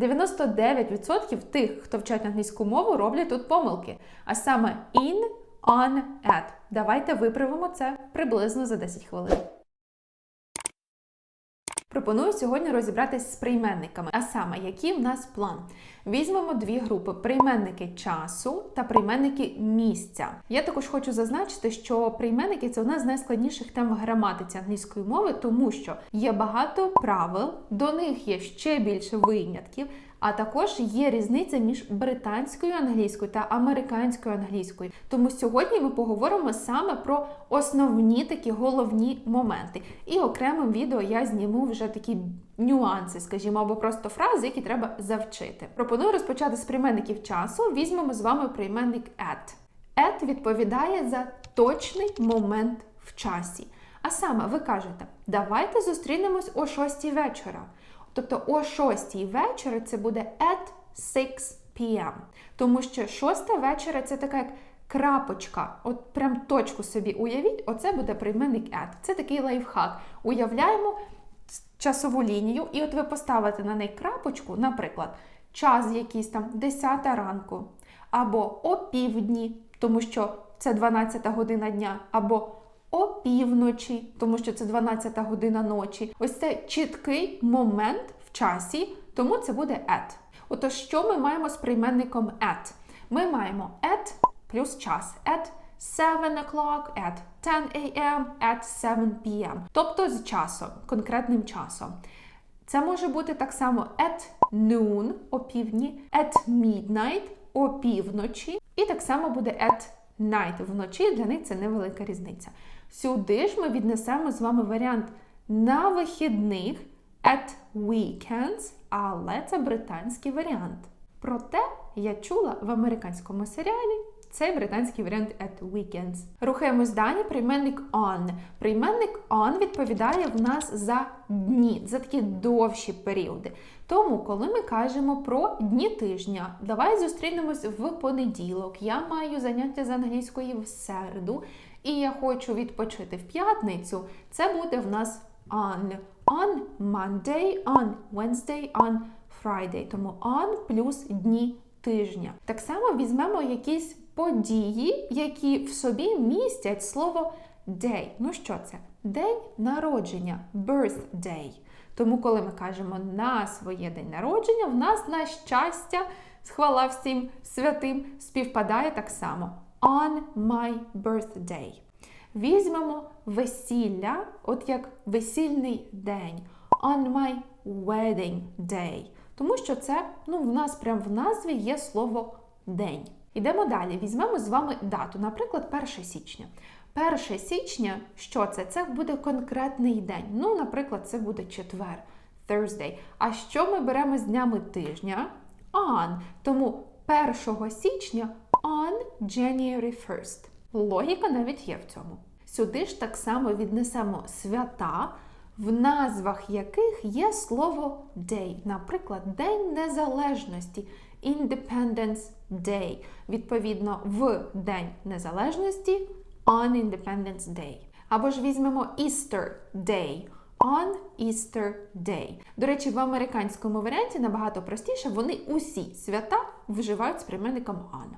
99% тих, хто вчать англійську мову, роблять тут помилки. А саме in, on, at. Давайте виправимо це приблизно за 10 хвилин. Пропоную сьогодні розібратись з прийменниками, а саме, який в нас план. Візьмемо дві групи: прийменники часу та прийменники місця. Я також хочу зазначити, що прийменники це одна з найскладніших тем в граматиці англійської мови, тому що є багато правил, до них є ще більше винятків. А також є різниця між британською англійською та американською англійською. Тому сьогодні ми поговоримо саме про основні такі головні моменти. І окремим відео я зніму вже такі нюанси, скажімо, або просто фрази, які треба завчити. Пропоную розпочати з прийменників часу. Візьмемо з вами прийменник at. At відповідає за точний момент в часі. А саме ви кажете, давайте зустрінемось о 6 вечора. Тобто о 6 вечора це буде at 6 p.m. Тому що 6 вечора це така як крапочка. От прям точку собі уявіть, оце буде прийменник at. Це такий лайфхак. Уявляємо часову лінію, і от ви поставите на неї крапочку, наприклад, час якийсь там 10 ранку, або о півдні, тому що це 12 година дня, або о півночі, тому що це 12 година ночі. Ось це чіткий момент в часі, тому це буде at. Отож, що ми маємо з прийменником at? Ми маємо at плюс час. At 7 o'clock, at 10 a.m., at 7 p.m. Тобто з часом, конкретним часом. Це може бути так само at noon о півдні, at midnight о півночі, і так само буде at night вночі. Для них це невелика різниця. Сюди ж ми віднесемо з вами варіант на вихідних at weekends, але це британський варіант. Проте я чула в американському серіалі цей британський варіант at weekends. Рухаємось далі. Прийменник on. Прийменник on відповідає в нас за дні, за такі довші періоди. Тому, коли ми кажемо про дні тижня, давай зустрінемось в понеділок. Я маю заняття з англійської в середу, і я хочу відпочити в п'ятницю. Це буде в нас on. On Monday, on Wednesday, on Friday. Тому on плюс дні тижня. Так само візьмемо якісь події, які в собі містять слово day. Ну що це? День народження, birthday. Тому, коли ми кажемо на своє день народження, в нас на щастя, хвала всім святим, співпадає так само. On my birthday. Візьмемо весілля, от як весільний день. On my wedding day. Тому що це, ну, в нас прямо в назві є слово день. Ідемо далі. Візьмемо з вами дату, наприклад, 1 січня. 1 січня, що це? Це буде конкретний день. Ну, наприклад, це буде четвер, Thursday. А що ми беремо з днями тижня? On. Тому 1 січня on January 1st. Логіка навіть є в цьому. Сюди ж так само віднесемо свята, в назвах яких є слово day. Наприклад, День Незалежності. Independence Day. Відповідно, в День Незалежності on Independence Day. Або ж візьмемо Easter Day. On Easter Day. До речі, в американському варіанті набагато простіше, вони усі свята вживають з прийменником on.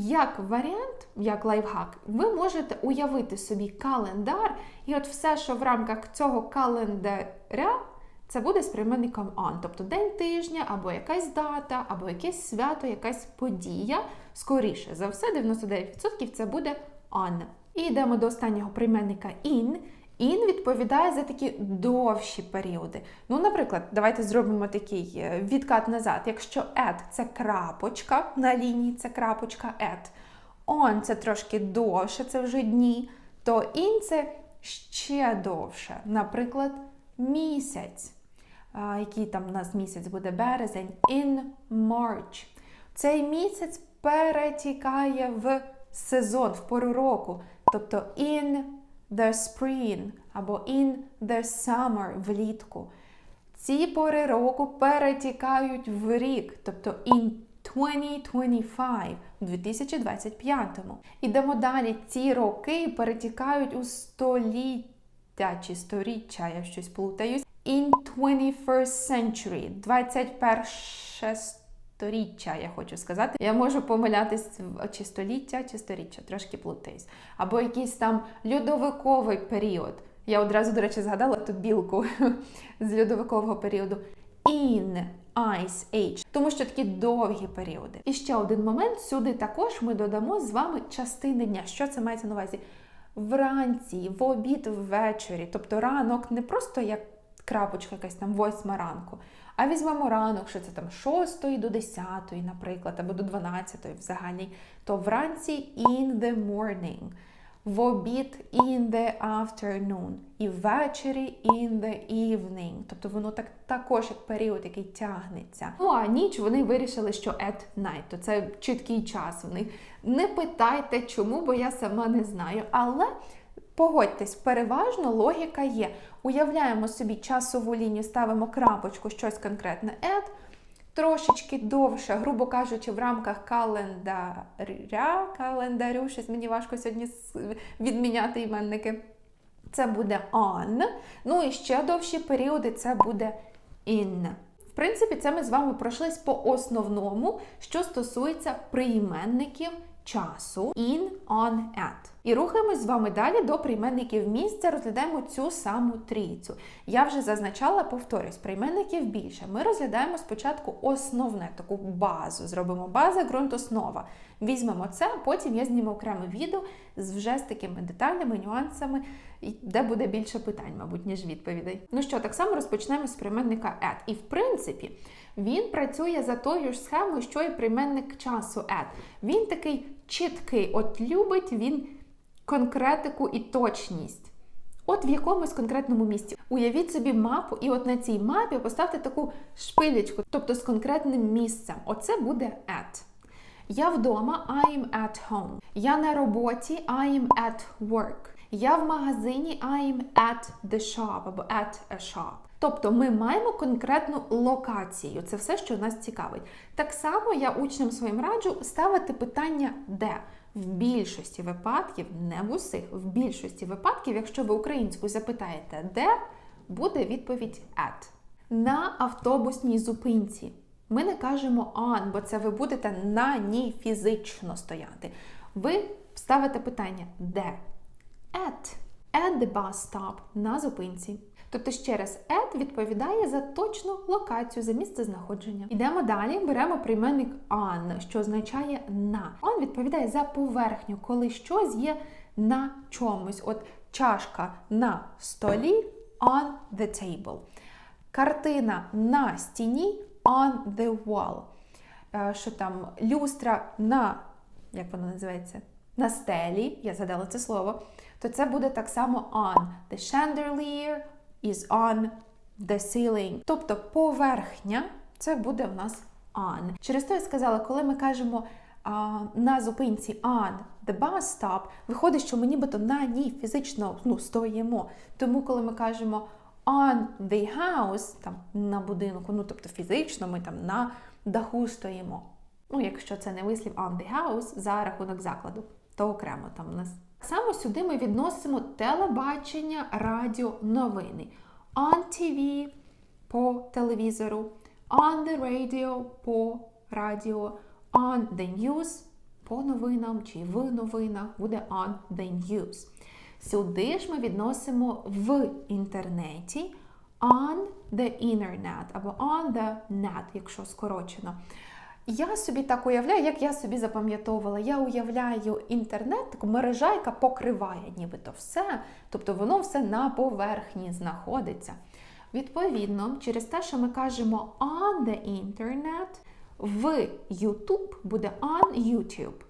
Як варіант, як лайфхак, ви можете уявити собі календар, і от все, що в рамках цього календаря, це буде з прийменником on, тобто день тижня, або якась дата, або якесь свято, якась подія. Скоріше за все, 99% це буде on. І йдемо до останнього прийменника in. In відповідає за такі довші періоди. Ну, наприклад, давайте зробимо такий е, відкат назад. Якщо at – це крапочка на лінії, це крапочка at. On – це трошки довше, це вже дні, то in – це ще довше. Наприклад, місяць. Який там у нас місяць буде березень? In March. Цей місяць перетікає в сезон, в пору року. Тобто in the spring або in the summer влітку. Ці пори року перетікають в рік, тобто in 2025, у 2025. Ідемо далі. Ці роки перетікають у століття чи сторіччя, я щось плутаюсь. in 21st century, 21 сторіччя, я хочу сказати. Я можу помилятись чи століття, чи сторіччя, трошки плутаюсь. Або якийсь там льодовиковий період. Я одразу, до речі, згадала ту білку з льодовикового періоду. In Ice Age, тому що такі довгі періоди. І ще один момент: сюди також ми додамо з вами частини дня. Що це мається на увазі? Вранці, в обід, ввечері. Тобто ранок не просто як крапочка, якась там восьма ранку, а візьмемо ранок, що це там 6 до 10, наприклад, або до 12 в загальній, то вранці in the morning, в обід in the afternoon, і ввечері in the evening. Тобто воно так також як період, який тягнеться. Ну а ніч вони вирішили, що at night, то це чіткий час. Вони не питайте чому, бо я сама не знаю. Але Погодьтесь, переважно логіка є. Уявляємо собі часову лінію, ставимо крапочку, щось конкретне add, трошечки довше, грубо кажучи, в рамках календаря, календарю, щось мені важко сьогодні відміняти іменники. Це буде on. Ну і ще довші періоди це буде in. В принципі, це ми з вами пройшлись по основному, що стосується прийменників часу in, on, at. І рухаємось з вами далі до прийменників місця, розглядаємо цю саму трійцю. Я вже зазначала, повторюсь, прийменників більше. Ми розглядаємо спочатку основне, таку базу. Зробимо база, ґрунт, основа. Візьмемо це, потім я зніму окреме відео з вже з такими детальними нюансами, де буде більше питань, мабуть, ніж відповідей. Ну що, так само розпочнемо з прийменника at. І в принципі, він працює за тою ж схемою, що і прийменник часу at. Він такий чіткий, от любить він конкретику і точність. От в якомусь конкретному місці. Уявіть собі мапу, і от на цій мапі поставте таку шпилечку, тобто з конкретним місцем. Оце буде at. Я вдома, I'm at home. Я на роботі, I'm at work. Я в магазині, I'm at the shop або at a shop. Тобто ми маємо конкретну локацію. Це все, що нас цікавить. Так само я учням своїм раджу ставити питання де. В більшості випадків, не в усіх, в більшості випадків, якщо ви українську запитаєте де, буде відповідь at. На автобусній зупинці. Ми не кажемо on, бо це ви будете на ній фізично стояти. Ви ставите питання де? At. At the bus stop на зупинці. Тобто ще раз at відповідає за точну локацію, за місце знаходження. Йдемо далі, беремо прийменник on, що означає на. On відповідає за поверхню, коли щось є на чомусь. От чашка на столі on the table. Картина на стіні on the wall. Е, Що там люстра на, як воно називається? На стелі, я згадала це слово, то це буде так само on. The chandelier is on the ceiling. Тобто поверхня це буде в нас on. Через те я сказала, коли ми кажемо а, на зупинці on the bus stop, виходить, що ми нібито на ній фізично ну, стоїмо. Тому, коли ми кажемо on the house, там на будинку, ну тобто фізично ми там на даху стоїмо. Ну, якщо це не вислів on the house за рахунок закладу, то окремо там у нас. Саме сюди ми відносимо телебачення, радіо, новини. On TV по телевізору, on the radio по радіо, on the news по новинам чи в новинах буде on the news. Сюди ж ми відносимо в інтернеті on the internet або on the net, якщо скорочено. Я собі так уявляю, як я собі запам'ятовувала. Я уявляю інтернет, таку мережа, яка покриває нібито все, тобто воно все на поверхні знаходиться. Відповідно, через те, що ми кажемо on the internet, в YouTube буде on YouTube,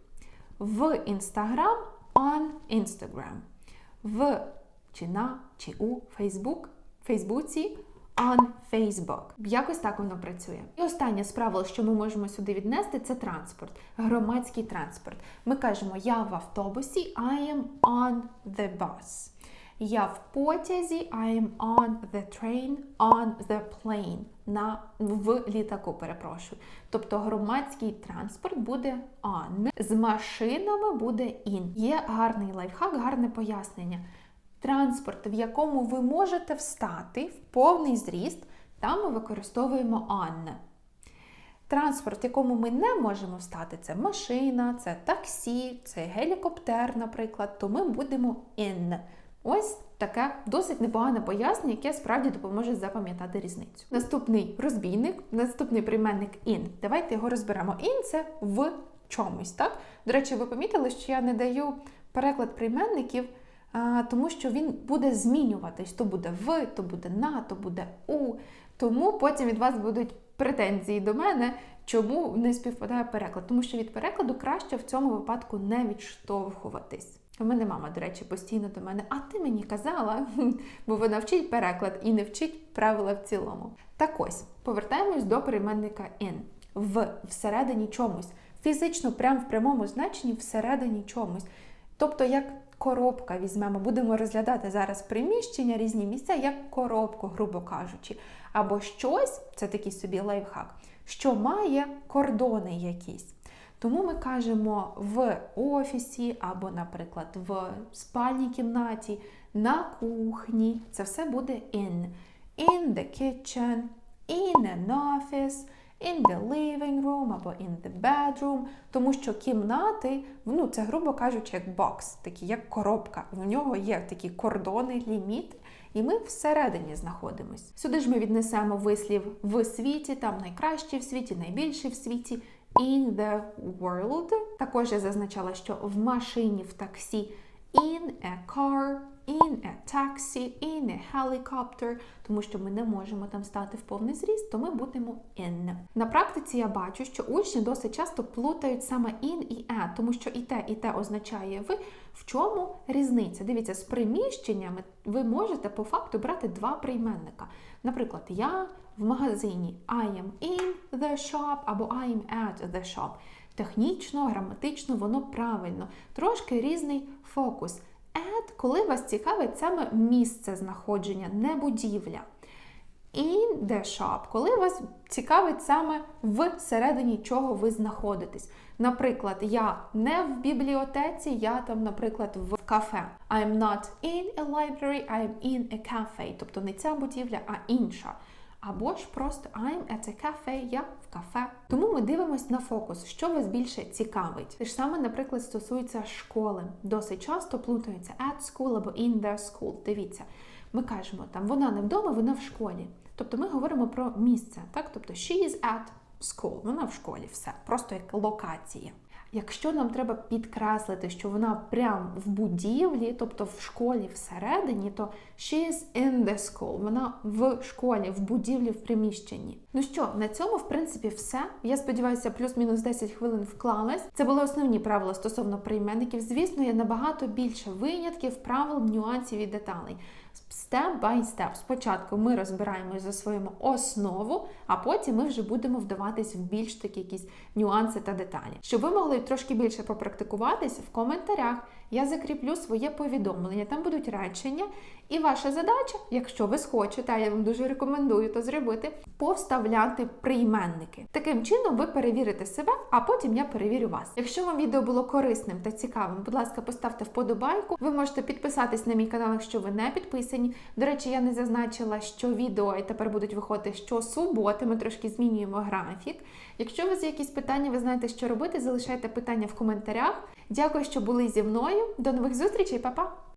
в Instagram on Instagram, в чи на чи у Facebook, Фейсбуці on Facebook. Якось так воно працює. І останнє з що ми можемо сюди віднести, це транспорт, громадський транспорт. Ми кажемо, я в автобусі, I am on the bus. Я в потязі, I am on the train, on the plane. На в літаку, перепрошую. Тобто громадський транспорт буде on. З машинами буде in. Є гарний лайфхак, гарне пояснення. Транспорт, в якому ви можете встати в повний зріст, там ми використовуємо «an». Транспорт, в якому ми не можемо встати, це машина, це таксі, це гелікоптер, наприклад, то ми будемо in. Ось таке досить непогане пояснення, яке справді допоможе запам'ятати різницю. Наступний розбійник, наступний прийменник in. Давайте його розберемо. In це в чомусь, так? До речі, ви помітили, що я не даю переклад прийменників, тому що він буде змінюватись. То буде в, то буде на, то буде у. Тому потім від вас будуть претензії до мене, чому не співпадає переклад. Тому що від перекладу краще в цьому випадку не відштовхуватись. У мене мама, до речі, постійно до мене, а ти мені казала, бо вона вчить переклад і не вчить правила в цілому. Так ось, повертаємось до прийменника in. В всередині чомусь. Фізично, прямо в прямому значенні всередині чомусь. Тобто, як коробка візьмемо, будемо розглядати зараз приміщення, різні місця, як коробку, грубо кажучи. Або щось, це такий собі лайфхак, що має кордони якісь. Тому ми кажемо в офісі, або, наприклад, в спальній кімнаті, на кухні. Це все буде in. In the kitchen, in an office, in the living room або in the bedroom. Тому що кімнати, ну це, грубо кажучи, як бокс, такі як коробка. В нього є такі кордони, ліміти. І ми всередині знаходимось. Сюди ж ми віднесемо вислів в світі, там найкраще в світі, найбільше в світі. In the world. Також я зазначала, що в машині, в таксі in a car, in a taxi, in a helicopter, тому що ми не можемо там стати в повний зріст, то ми будемо in. На практиці я бачу, що учні досить часто плутають саме in і a, тому що і те, і те означає ви. В чому різниця? Дивіться, з приміщеннями ви можете по факту брати два прийменника. Наприклад, я в магазині I am in the shop або I am at the shop. Технічно, граматично, воно правильно. Трошки різний фокус. At, коли вас цікавить саме місце знаходження, не будівля. In the shop, коли вас цікавить саме всередині чого ви знаходитесь. Наприклад, я не в бібліотеці, я там, наприклад, в кафе. I'm not in a library, I'm in a cafe. Тобто не ця будівля, а інша. Або ж просто I'm at a cafe, я в кафе. Тому ми дивимось на фокус, що вас більше цікавить. Те ж саме, наприклад, стосується школи. Досить часто плутаються at school або in the school. Дивіться, ми кажемо, там вона не вдома, вона в школі. Тобто ми говоримо про місце, так? Тобто she is at school, вона в школі, все, просто як локація. Якщо нам треба підкреслити, що вона прям в будівлі, тобто в школі всередині, то she is in the school, вона в школі, в будівлі, в приміщенні. Ну що, на цьому, в принципі, все. Я сподіваюся, плюс-мінус 10 хвилин вклалась. Це були основні правила стосовно прийменників. Звісно, є набагато більше винятків, правил, нюансів і деталей. Step by step. Спочатку ми розбираємо і засвоїмо основу, а потім ми вже будемо вдаватись в більш такі якісь нюанси та деталі. Щоб ви могли трошки більше попрактикуватись, в коментарях я закріплю своє повідомлення. Там будуть речення. І ваша задача, якщо ви схочете, а я вам дуже рекомендую то зробити, повставляти прийменники. Таким чином ви перевірите себе, а потім я перевірю вас. Якщо вам відео було корисним та цікавим, будь ласка, поставте вподобайку. Ви можете підписатись на мій канал, якщо ви не підписані. До речі, я не зазначила, що відео і тепер будуть виходити щосуботи. Ми трошки змінюємо графік. Якщо у вас є якісь питання, ви знаєте, що робити, залишайте питання в коментарях. Дякую, що були зі мною. До нових зустрічей, па-па!